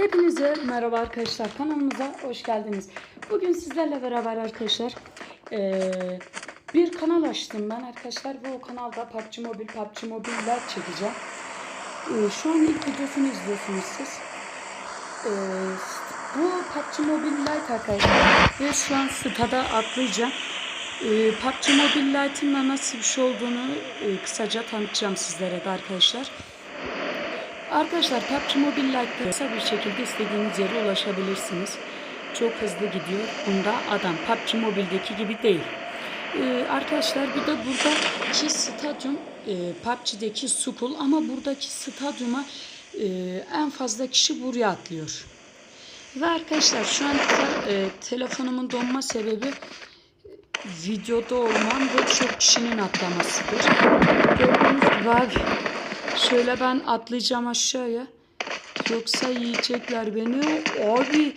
Hepinize merhaba arkadaşlar kanalımıza hoş geldiniz. Bugün sizlerle beraber arkadaşlar eee, bir kanal açtım ben arkadaşlar ve o kanalda PUBG Mobile, PUBG Mobile'ler çekeceğim. Eee, şu an ilk videosunu izliyorsunuz siz. Eee, bu PUBG Mobile Lite arkadaşlar ve şu an stada atlayacağım. Eee PUBG Mobile Lite'ın nasıl bir şey olduğunu eee, kısaca tanıtacağım sizlere de arkadaşlar. Arkadaşlar PUBG Mobile Lite'da kısa bir şekilde istediğiniz yere ulaşabilirsiniz. Çok hızlı gidiyor. Bunda adam PUBG Mobile'deki gibi değil. Ee, arkadaşlar bir de buradaki stadyum e, PUBG'deki Sukul ama buradaki stadyuma e, en fazla kişi buraya atlıyor. Ve arkadaşlar şu an e, telefonumun donma sebebi e, videoda olmam ve çok kişinin atlamasıdır. Gördüğünüz gibi Şöyle ben atlayacağım aşağıya. Yoksa yiyecekler beni. Abi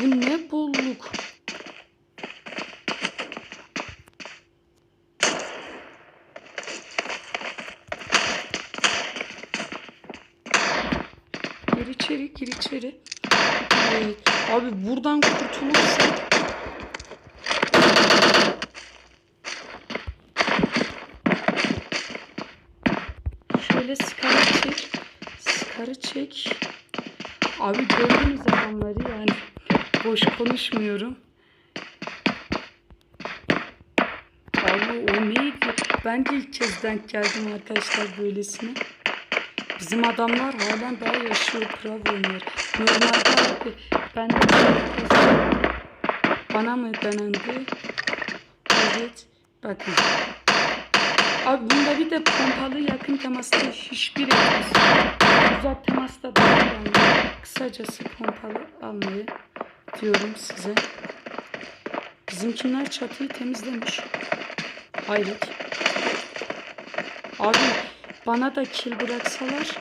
bu ne bolluk. Skarı çek. Abi gördünüz adamları yani. Boş konuşmuyorum. Abi o neydi? Ben de ilk kez denk geldim arkadaşlar böylesine. Bizim adamlar halen daha yaşıyor. Bravo oynuyor. Normalde abi ben de bana mı denendi? Evet. Bakın. Abi bunda bir de pompalı yakın temasta hiçbir yok. Uzak temasta da yani kısacası pompalı almayı diyorum size. Bizimkiler çatıyı temizlemiş. Hayret. Abi bana da kill bıraksalar.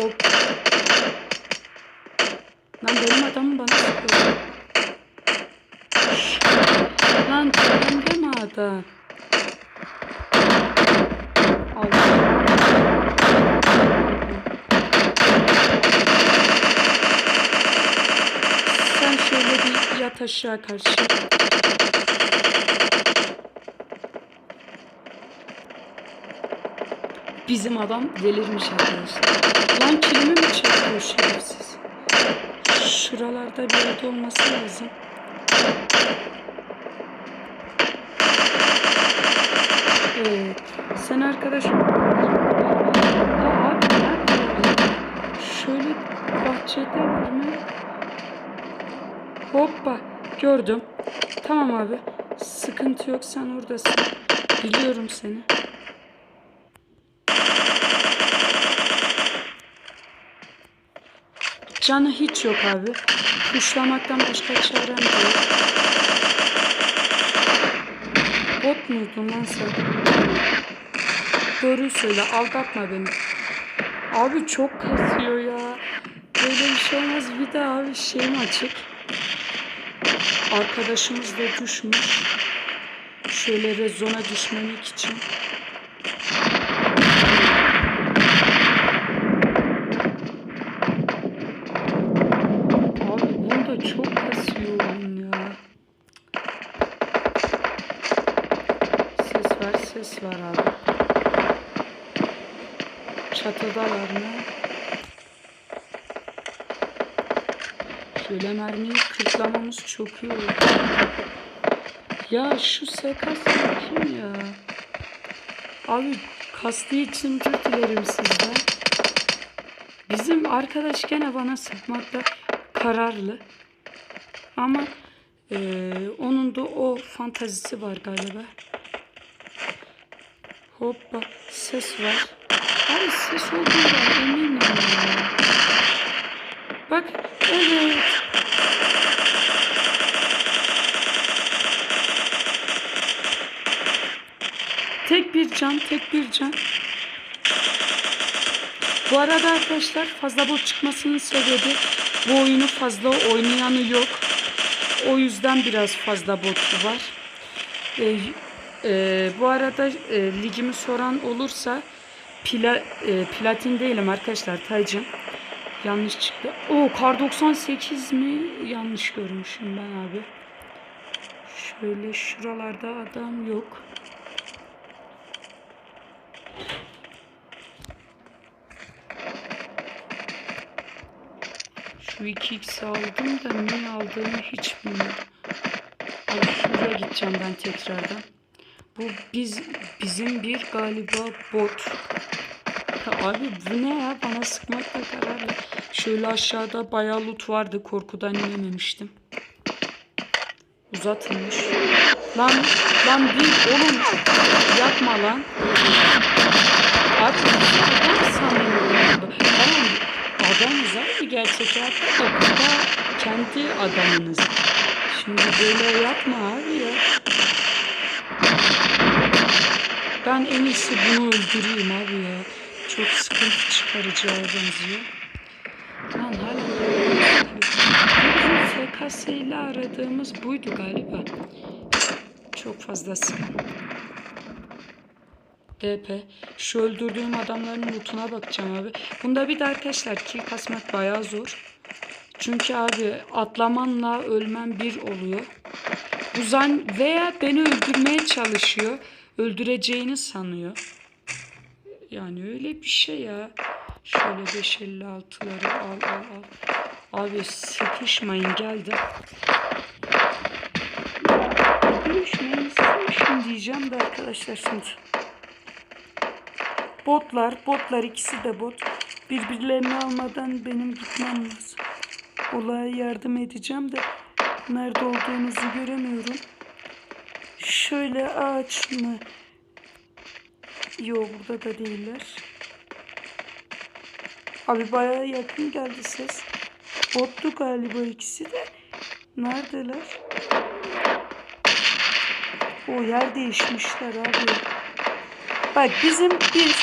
Hop. Lan benim adamım bana sıkıyor. Lan Allah. Sen şöyle bir yat aşağı karşı. Bizim adam delirmiş arkadaşlar. Lan kilimi mi çekiyor şerefsiz? Şuralarda bir yerde olması lazım. Evet. Sen arkadaş... Abi? Şöyle bahçede var mı? Hoppa. Gördüm. Tamam abi. Sıkıntı yok sen oradasın. Biliyorum seni. Canı hiç yok abi. Kuşlamaktan başka çarem yok. Bot muydun lan sen? Doğruyu söyle aldatma beni. Abi çok kasıyor ya. Böyle bir şey olmaz. Bir de abi şeyim açık. Arkadaşımız da düşmüş. Şöyle rezona düşmemek için. Ses var abi. Çatıdalar mı? Şöyle mermiyi kırklamamız çok iyi oldu. Ya şu SKS kim ya? Abi kastığı için özür dilerim sizden. Bizim arkadaş gene bana sıkmakta kararlı. Ama eee, onun da o fantazisi var galiba. Hoppa ses var. Abi ses olduğundan eminim. Bak evet. Tek bir can, tek bir can. Bu arada arkadaşlar fazla bot çıkmasının sebebi bu oyunu fazla oynayanı yok. O yüzden biraz fazla bot var. Ee, e, bu arada e, ligimi soran olursa pla, e, platin değilim arkadaşlar Taycım. Yanlış çıktı. O kar 98 mi? Yanlış görmüşüm ben abi. Şöyle şuralarda adam yok. Şu 2x aldım da niye aldığımı hiç bilmiyorum. Abi şuraya gideceğim ben tekrardan. Bu biz bizim bir galiba bot. Abi bu ne ya bana sıkmakla kararlı. Şöyle aşağıda bayağı loot vardı korkudan inememiştim. Uzatılmış. Lan lan bir oğlum yapma lan. Abi adam sanıyorum. Tamam adamız abi gerçek hayatta da bu da kendi adamınız. Şimdi böyle yapma abi ya. Ben en iyisi bunu öldüreyim abi ya. Çok sıkıntı çıkaracağı benziyor. Lan hala SKS ile aradığımız buydu galiba. Çok fazla. DP. Şu öldürdüğüm adamların lootuna bakacağım abi. Bunda bir de arkadaşlar kill kasmak bayağı zor. Çünkü abi atlamanla ölmen bir oluyor. Bu zan veya beni öldürmeye çalışıyor. Öldüreceğini sanıyor. Yani öyle bir şey ya. Şöyle 556'ları al al al. Abi sıkışmayın geldi. Görüşmeyin sıkışın diyeceğim de arkadaşlar şimdi. Botlar, botlar ikisi de bot. Birbirlerini almadan benim gitmem lazım. Olaya yardım edeceğim de nerede olduğunuzu göremiyorum. Şöyle ağaç mı? Yok burada da değiller. Abi bayağı yakın geldi ses. Bottu galiba ikisi de. Neredeler? O yer değişmişler abi. Bak bizim bir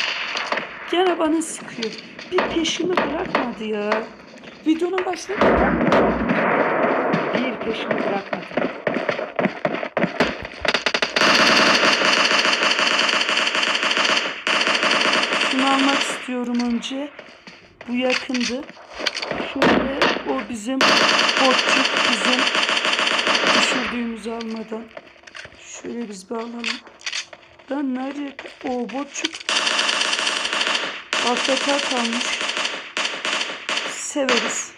gene bana sıkıyor. Bir peşimi bırakmadı ya. Videonun başında bir peşimi bırakmadı. Şunu almak istiyorum önce. Bu yakındı. Şöyle o bizim botçuk bizim düşürdüğümüzü almadan. Şöyle biz bir alalım. Lan nereye? O botçuk. AFK kalmış. Severiz.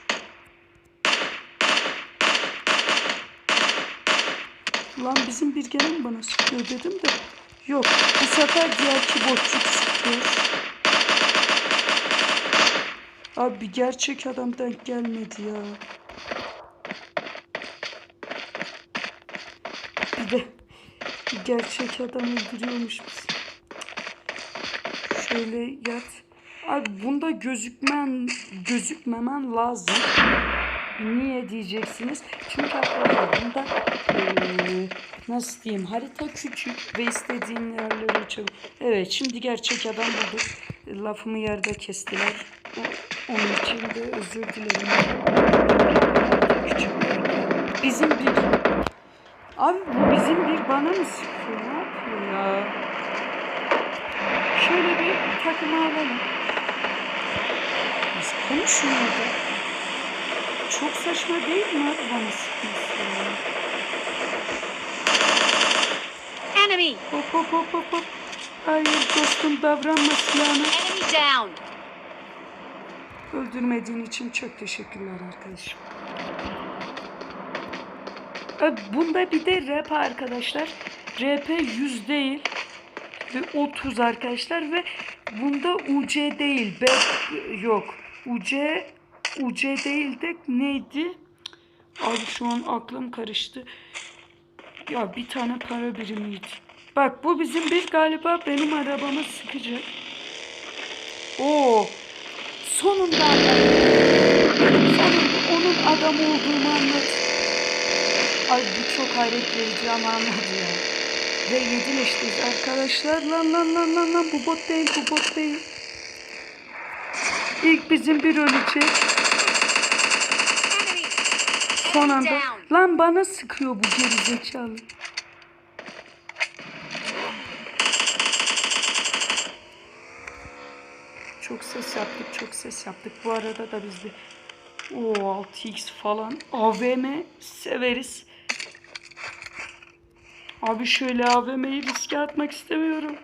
Lan bizim bir gene mi bana sıkıyor dedim de. Yok. Bu sefer diğerki botçuk sıkıyor. Abi gerçek adam denk gelmedi ya. Bir de gerçek adam öldürüyormuş bizi. Şöyle yat. Abi bunda gözükmen gözükmemen lazım. Niye diyeceksiniz? Çünkü arkadaşlar bunda eee, nasıl diyeyim harita küçük ve istediğin yerlere uçabilir. Evet şimdi gerçek adam bulduk. Lafımı yerde kestiler. Onun için de özür dilerim. Bizim bir Abi bu bizim bir bana mı sıkıyor? Ne yapıyor ya? Şöyle bir takımı alalım. Biz konuşmuyordu. Çok saçma değil mi abi bana sıkması ya? Enemy! Hop hop hop hop hop. Hayır dostum davranma silahını. Enemy down! Öldürmediğin için çok teşekkürler arkadaşım. Bunda bir de rap arkadaşlar. RP 100 değil ve 30 arkadaşlar ve bunda UC değil. B yok. UC UC değil de neydi? Abi şu an aklım karıştı. Ya bir tane para birimiydi. Bak bu bizim bir galiba benim arabamı sıkacak. Oo. Sonunda. Sonunda onun adam olduğunu anladım. Ay bu çok hayret verici ama anladı ya. Ve yedileştik arkadaşlar. Lan lan lan lan lan bu bot değil bu bot değil. İlk bizim bir ölecek. Son anda. Lan bana sıkıyor bu gerizekalı. Çok ses yaptık, çok ses yaptık. Bu arada da biz bir o 6x falan AVM severiz. Abi şöyle AVM'yi riske atmak istemiyorum.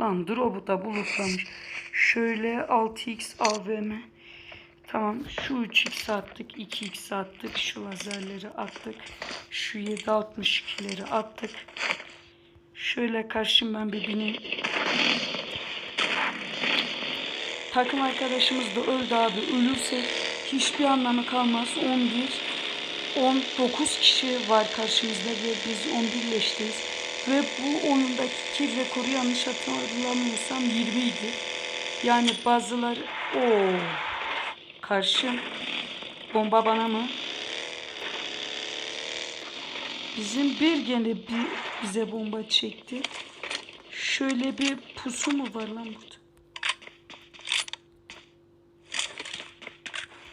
Lan drop'u da bulutlamış. Şöyle 6x AVM. Tamam şu 3x attık. 2x attık. Şu lazerleri attık. Şu 762'leri attık. Şöyle karşım ben bir bineyim. Takım arkadaşımız da öldü abi. Ölürse hiçbir anlamı kalmaz. 11 19 kişi var karşımızda ve biz 11 leşteyiz. Ve bu oyundaki kill rekoru yanlış hatırlamıyorsam 20 idi. Yani bazıları o karşı bomba bana mı? Bizim bir gene bir bize bomba çekti. Şöyle bir pusu mu var lan burada?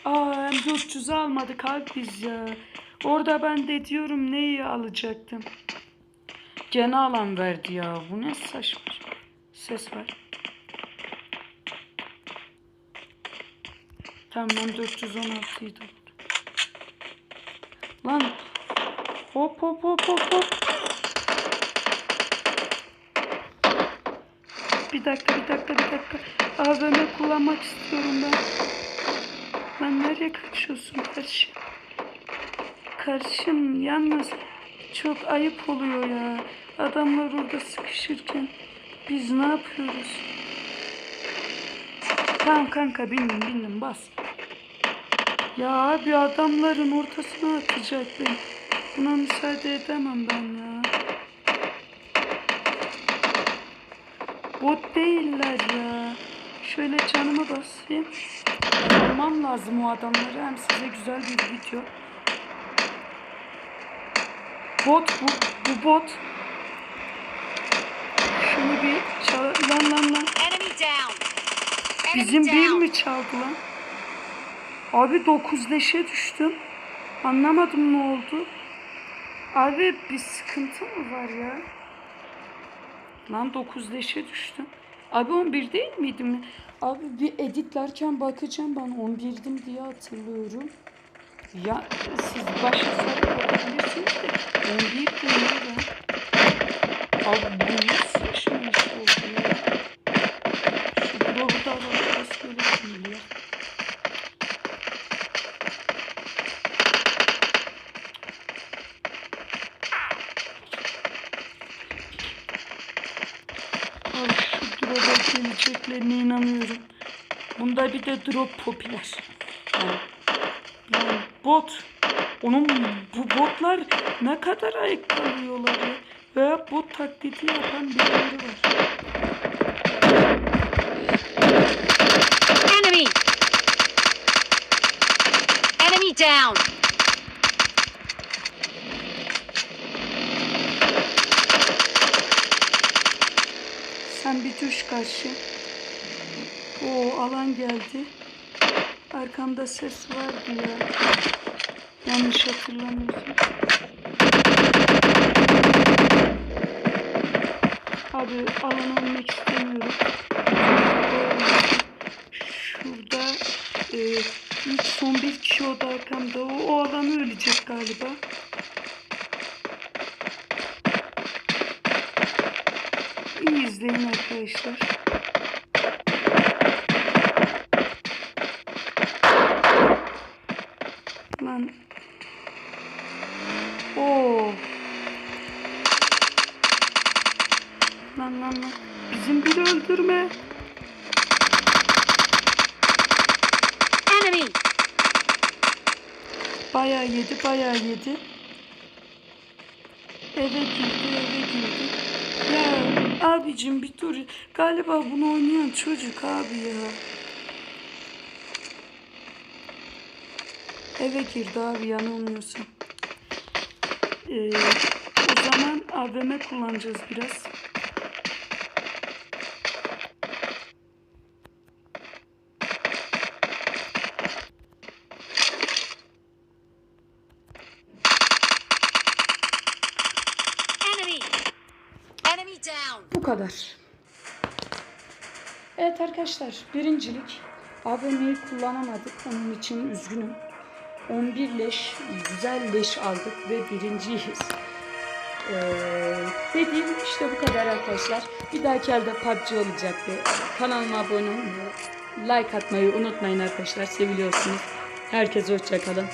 Aa M400'ü almadık abi biz ya. Orada ben de diyorum neyi alacaktım. Gene alan verdi ya. Bu ne saçma ses var. Tamam M416 idi. Lan hop hop hop hop hop. Bir dakika bir dakika bir dakika. AVM kullanmak istiyorum ben. Lan nereye kaçıyorsun kardeşim? Kardeşim yalnız çok ayıp oluyor ya. Adamlar orada sıkışırken biz ne yapıyoruz? Tamam kanka bindim bindim bas. Ya abi adamların ortasına atacak beni. Buna müsaade edemem ben ya. Bot değiller ya. Şöyle canımı basayım. Almam lazım o adamları. Hem size güzel bir video. Bot bu. Bu bot. Şunu bir çal... Lan lan lan. Bizim bir mi çaldı lan? Abi 9 leşe düştüm. Anlamadım ne oldu. Abi bir sıkıntı mı var ya? Lan 9 leşe düştüm. Abi 11 değil miydim? Abi bir editlerken bakacağım ben 11'dim diye hatırlıyorum. Ya siz başa sarıp bakabilirsiniz de 11'dim ya ben. Abi bu nasıl iş oldu ya? Şu drop'u da alalım. Böyle ya. Ay şu drop'a geleceklerine inanıyorum. Bunda bir de drop popüler. Yani, yani bot. Onun bu botlar ne kadar ayık kalıyorlar ya. Veya bot taklidi yapan birileri var. Enemy. Enemy down. Sen bir düş karşı. O alan geldi. Arkamda ses vardı ya. Yanlış hatırlamıyorsam. Abi alan ölmek istemiyorum. Şurada e, son bir kişi o da arkamda. O, o alanı ölecek galiba. İyi izleyin arkadaşlar. Lan. Oo. Lan lan lan. Bizim biri öldürme. Enemy. Bayağı yedi, bayağı yedi. Eve girdi, eve girdi. Ya abicim bir dur. Galiba bunu oynayan çocuk abi ya. Eve girdi abi yanılmıyorsam. Ee, o zaman AVM kullanacağız biraz. Enemy. Enemy Enemy down. Bu kadar. Evet arkadaşlar birincilik AVM'yi kullanamadık. Onun için üzgünüm. 11 leş, güzel leş aldık ve birinciyiz. Ee, dediğim işte bu kadar arkadaşlar. Bir dahaki elde PUBG olacaktı. Kanalıma abone olmayı, like atmayı unutmayın arkadaşlar. Seviliyorsunuz. Herkese hoşçakalın.